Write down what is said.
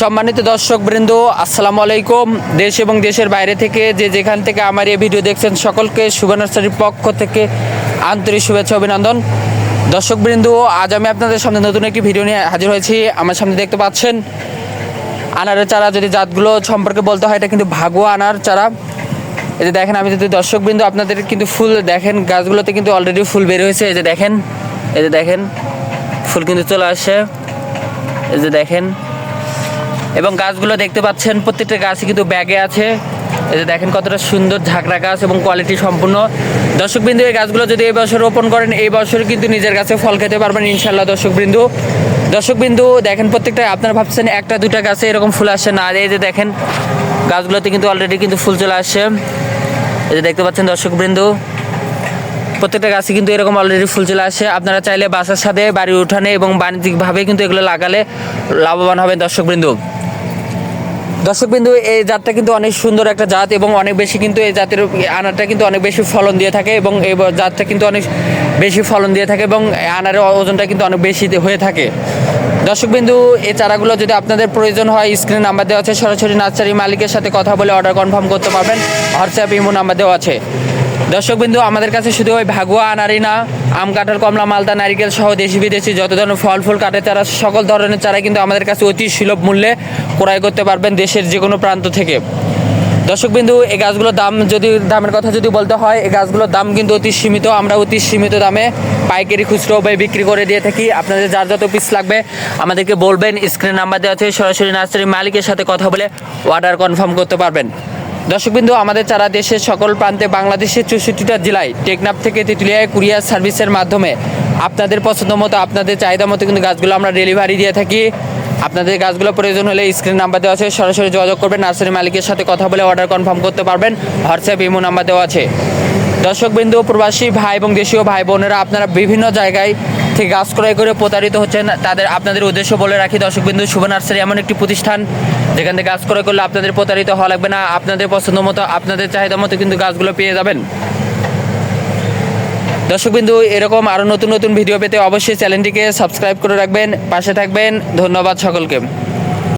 সম্মানিত দর্শক বৃন্দ আসসালামু আলাইকুম। দেশ এবং দেশের বাইরে থেকে যে যেখান থেকে আমার এই ভিডিও দেখছেন, সকলকে শুভ পক্ষ থেকে আন্তরিক শুভেচ্ছা, অভিনন্দন। দর্শক বৃন্দ আজ আমি আপনাদের সামনে নতুন একটি ভিডিও নিয়ে হাজির হয়েছি। আমার সামনে দেখতে পাচ্ছেন, আনারের চারা, যদি জাতগুলো সম্পর্কে বলতে হয়, এটা কিন্তু ভাগুয়া আনার চারা। এই যে দেখেন, আমি যদি দর্শক বিন্দু আপনাদের কিন্তু ফুল দেখেন, গাছগুলোতে কিন্তু অলরেডি ফুল বের হয়েছে। এই যে দেখেন, এই যে দেখেন, ফুল কিন্তু চলে আসছে। এই যে দেখেন। এবং গাছগুলো দেখতে পাচ্ছেন, প্রত্যেকটা গাছই কিন্তু ব্যাগে আছে। এই যে দেখেন কতটা সুন্দর ঝাঁকড়া গাছ এবং কোয়ালিটি সম্পূর্ণ। দর্শকবৃন্দু, এই গাছগুলো যদি এই বছর রোপণ করেন, এই বছর কিন্তু নিজের কাছে ফল খেতে পারবেন ইনশাল্লাহ দর্শকবৃন্দু। দর্শকবৃন্দু, দেখেন প্রত্যেকটা, আপনারা ভাবছেন একটা, দুটা গাছে এরকম ফুল আসছে না। আর এই যে দেখেন, গাছগুলোতে কিন্তু অলরেডি কিন্তু ফুল চলে আসছে। এই যে দেখতে পাচ্ছেন দর্শকবৃন্দু। প্রত্যেকটা গাছে কিন্তু এরকম অলরেডি ফুল চলে আসে। আপনারা চাইলে বাসার সাথে বাড়ির উঠানে এবং বাণিজ্যিকভাবে কিন্তু এগুলো লাগালে লাভবান হবেন দর্শকবৃন্দু। দর্শকবিন্দু, এই জাতটা কিন্তু অনেক সুন্দর একটা জাত এবং অনেক বেশি কিন্তু এই জাতের আনারটা কিন্তু অনেক বেশি ফলন দিয়ে থাকে এবং এই জাতটা কিন্তু অনেক বেশি ফলন দিয়ে থাকে এবং আনারের ওজনটা কিন্তু অনেক বেশি হয়ে থাকে। দর্শকবিন্দু, এই চারাগুলো যদি আপনাদের প্রয়োজন হয়, স্ক্রিন নাম্বার দেওয়া আছে, সরাসরি নার্সারি মালিকের সাথে কথা বলে অর্ডার কনফার্ম করতে পারবেন। হোয়াটসঅ্যাপ, ইমো নাম্বার দেওয়া আছে। দর্শকবিন্দু, আমাদের কাছে শুধু ওই ভাগুয়া আনারই না, আম কাঁঠাল, কমলা মালতা নারিকেল সহ দেশি বিদেশি যত ধরনের ফল ফুল কাটে, তারা সকল ধরনের চারা কিন্তু আমাদের কাছে অতি সুলভ মূল্যে ক্রয় করতে পারবেন দেশের যে কোনো প্রান্ত থেকে। দর্শকবিন্দু, এই গাছগুলোর দাম যদি, দামের কথা যদি বলতে হয়, এই গাছগুলোর দাম কিন্তু অতি সীমিত, আমরা অতি সীমিত দামে পাইকারি খুচরো বা বিক্রি করে দিয়ে থাকি। আপনাদের যার যত পিস লাগবে, আমাদেরকে বলবেন স্ক্রিন নাম্বার দেওয়া আছে, সরাসরি নার্সারি মালিকের সাথে কথা বলে অর্ডার কনফার্ম করতে পারবেন। দর্শকবিন্দু, আমাদের চারা দেশের সকল প্রান্তে বাংলাদেশের চৌষট্টিটা জেলায় টেকনাফ থেকে তেঁতুলিয়ায় কুরিয়ার সার্ভিসের মাধ্যমে আপনাদের পছন্দ মতো, আপনাদের চাহিদা মতো কিন্তু গাছগুলো আমরা ডেলিভারি দিয়ে থাকি। আপনাদের গাছগুলো প্রয়োজন হলে স্ক্রিন নাম্বার দেওয়া আছে, সরাসরি যোগাযোগ করবেন, নার্সারি মালিকের সাথে কথা বলে অর্ডার কনফার্ম করতে পারবেন। হোয়াটসঅ্যাপ, ইমো নাম্বার দেওয়া আছে। দর্শকবিন্দু, প্রবাসী ভাই এবং দেশীয় ভাই বোনেরা, আপনারা বিভিন্ন জায়গায় থেকে গাছ ক্রয় করে প্রতারিত হচ্ছেন তাদের আপনাদের উদ্দেশ্য বলে রাখি, দর্শকবিন্দু, শুভ নার্সারি এমন একটি প্রতিষ্ঠান যেখান থেকে গাছ ক্রয় করলে আপনাদের প্রতারিত হওয়া লাগবে না, আপনাদের পছন্দ মতো, আপনাদের চাহিদা মতো কিন্তু গাছগুলো পেয়ে যাবেন। দর্শকবিন্দু, এরকম আরও নতুন নতুন ভিডিও পেতে অবশ্যই চ্যানেলটিকে সাবস্ক্রাইব করে রাখবেন, পাশে থাকবেন, ধন্যবাদ সকলকে।